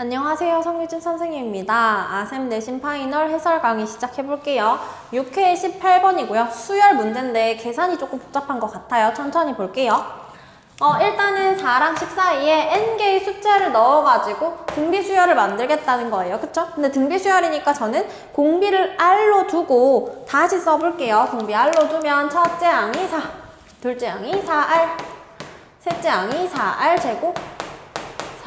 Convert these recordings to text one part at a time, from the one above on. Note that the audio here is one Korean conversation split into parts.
안녕하세요. 성유진 선생님입니다. 아셈 내신 파이널 해설 강의 시작해볼게요. 6회 18번이고요. 수열 문제인데 계산이 조금 복잡한 것 같아요. 천천히 볼게요. 어, 일단은 4랑 10 사이에 n개의 숫자를 넣어가지고 등비 수열을 만들겠다는 거예요. 그쵸? 근데 등비 수열이니까 저는 공비를 r로 두고 다시 써볼게요. 공비 r로 두면 첫째 항이 4, 둘째 항이 4r, 셋째 항이 4r 제곱,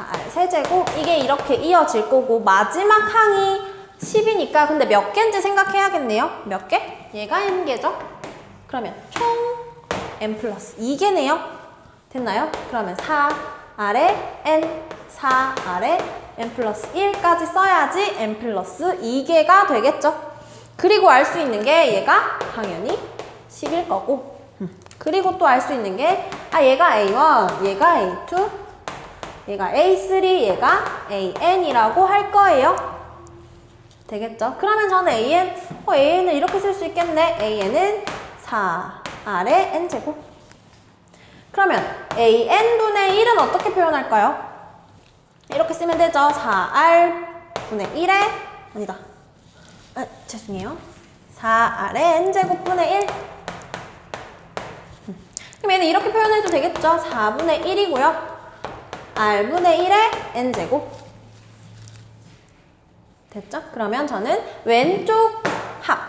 4r 세제곱 이게 이렇게 이어질 거고 마지막 항이 10이니까 근데 몇 개인지 생각해야겠네요. 몇 개? 얘가 n개죠? 그러면 총 n 플러스 2개네요. 됐나요? 그러면 4 아래 n 4 아래 n 플러스 1까지 써야지 n 플러스 2개가 되겠죠. 그리고 알 수 있는 게 얘가 당연히 10일 거고 음. 그리고 또 알 수 있는 게 아 얘가 A1, 얘가 A2, 얘가 A3, 얘가 AN이라고 할 거예요. 되겠죠? 그러면 저는 AN, 어, AN을 이렇게 쓸 수 있겠네. AN은 4 아래 N제곱. 그러면 AN분의 1은 어떻게 표현할까요? 이렇게 쓰면 되죠. 4R분의 1에, 아니다. 아, 죄송해요. 4R의 N제곱분의 1. 음. 그럼 얘는 이렇게 표현해도 되겠죠. 4분의 1이고요. R분의 1의 N제곱. 됐죠? 그러면 저는 왼쪽 합,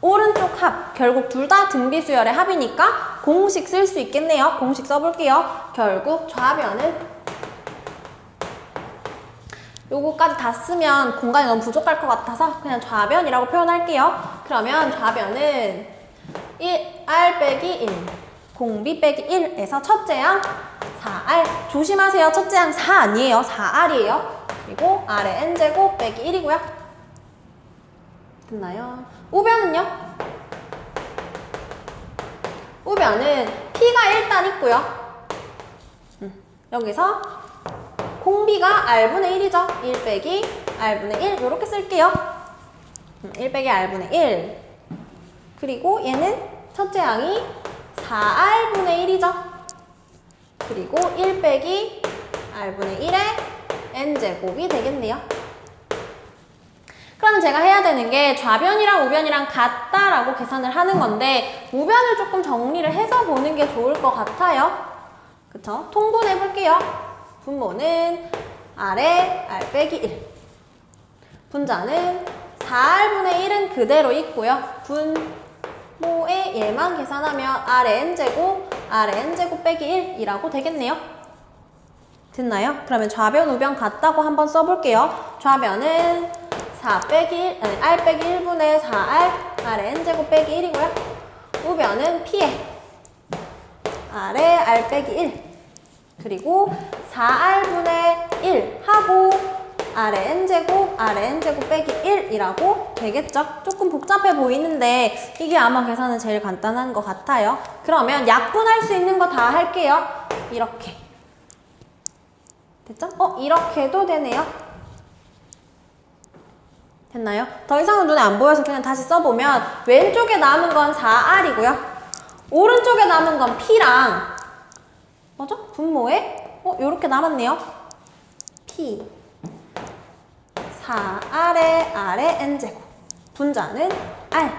오른쪽 합, 결국 둘 다 등비수열의 합이니까 공식 쓸 수 있겠네요. 공식 써볼게요. 결국 좌변은 요거까지 다 쓰면 공간이 너무 부족할 것 같아서 그냥 좌변이라고 표현할게요. 그러면 좌변은 1, R 빼기 1, 공비 빼기 1에서 첫째 항 4R. 조심하세요. 첫째 항 4 아니에요. 4R이에요. 그리고 R의 N제곱 빼기 1이고요. 됐나요? 우변은요? 우변은 P가 일단 있고요. 음, 여기서 공비가 R분의 1이죠. 1 빼기 R분의 1 이렇게 쓸게요. 음, 1 빼기 R분의 1 그리고 얘는 첫째 항이 4R분의 1이죠. 그리고 1 빼기 R분의 1의 N제곱이 되겠네요. 그럼 제가 해야 되는 게 좌변이랑 우변이랑 같다라고 계산을 하는 건데 우변을 조금 정리를 해서 보는 게 좋을 것 같아요. 그쵸? 통분해 볼게요. 분모는 R에 R 빼기 1. 분자는 4R분의 1은 그대로 있고요. 분모에 얘만 계산하면 R의 N제곱, R의 N제곱 빼기 1이라고 되겠네요. 됐나요? 그러면 좌변, 우변 같다고 한번 써볼게요. 좌변은 4 빼기 1, 아니, R 빼기 1분의 4R, R의 N제곱 빼기 1이고요. 우변은 P에 R의 R 빼기 1. 그리고 4R분의 1 하고 R의 N제곱, R의 N제곱 빼기 1이라고 되겠죠? 조금 복잡해 보이는데 이게 아마 계산은 제일 간단한 것 같아요. 그러면 약분할 수 있는 거 다 할게요. 이렇게. 됐죠? 어, 이렇게도 되네요. 됐나요? 더 이상은 눈에 안 보여서 그냥 다시 써보면 왼쪽에 남은 건 4R이고요. 오른쪽에 남은 건 P랑 뭐죠? 분모에 어, 요렇게 남았네요. P 4R의 R의 N제곱 분자는 R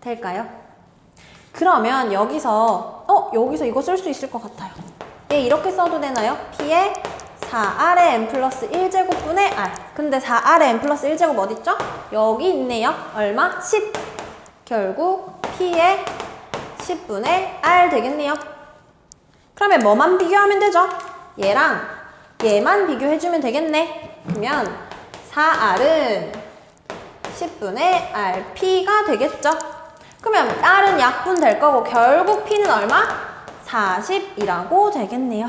될까요? 그러면 여기서 어? 여기서 이거 쓸 수 있을 것 같아요. 얘 이렇게 써도 되나요? P에 4R의 N 플러스 1제곱분의 R. 근데 4R의 N 플러스 1제곱 어딨죠? 여기 있네요. 얼마? 10. 결국 P의 10분의 R 되겠네요. 그러면 뭐만 비교하면 되죠? 얘랑 얘만 비교해주면 되겠네. 그러면 4R은 10분의 RP가 되겠죠? 그러면 R은 약분 될 거고 결국 P는 얼마? 40이라고 되겠네요.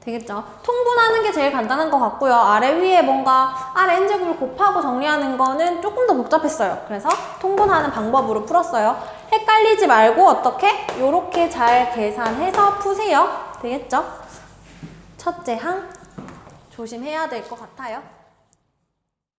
되겠죠? 통분하는 게 제일 간단한 것 같고요. 아래 위에 뭔가 아래 n제곱을 곱하고 정리하는 거는 조금 더 복잡했어요. 그래서 통분하는 방법으로 풀었어요. 헷갈리지 말고 어떻게? 요렇게 잘 계산해서 푸세요. 되겠죠? 첫째 항 조심해야 될 것 같아요.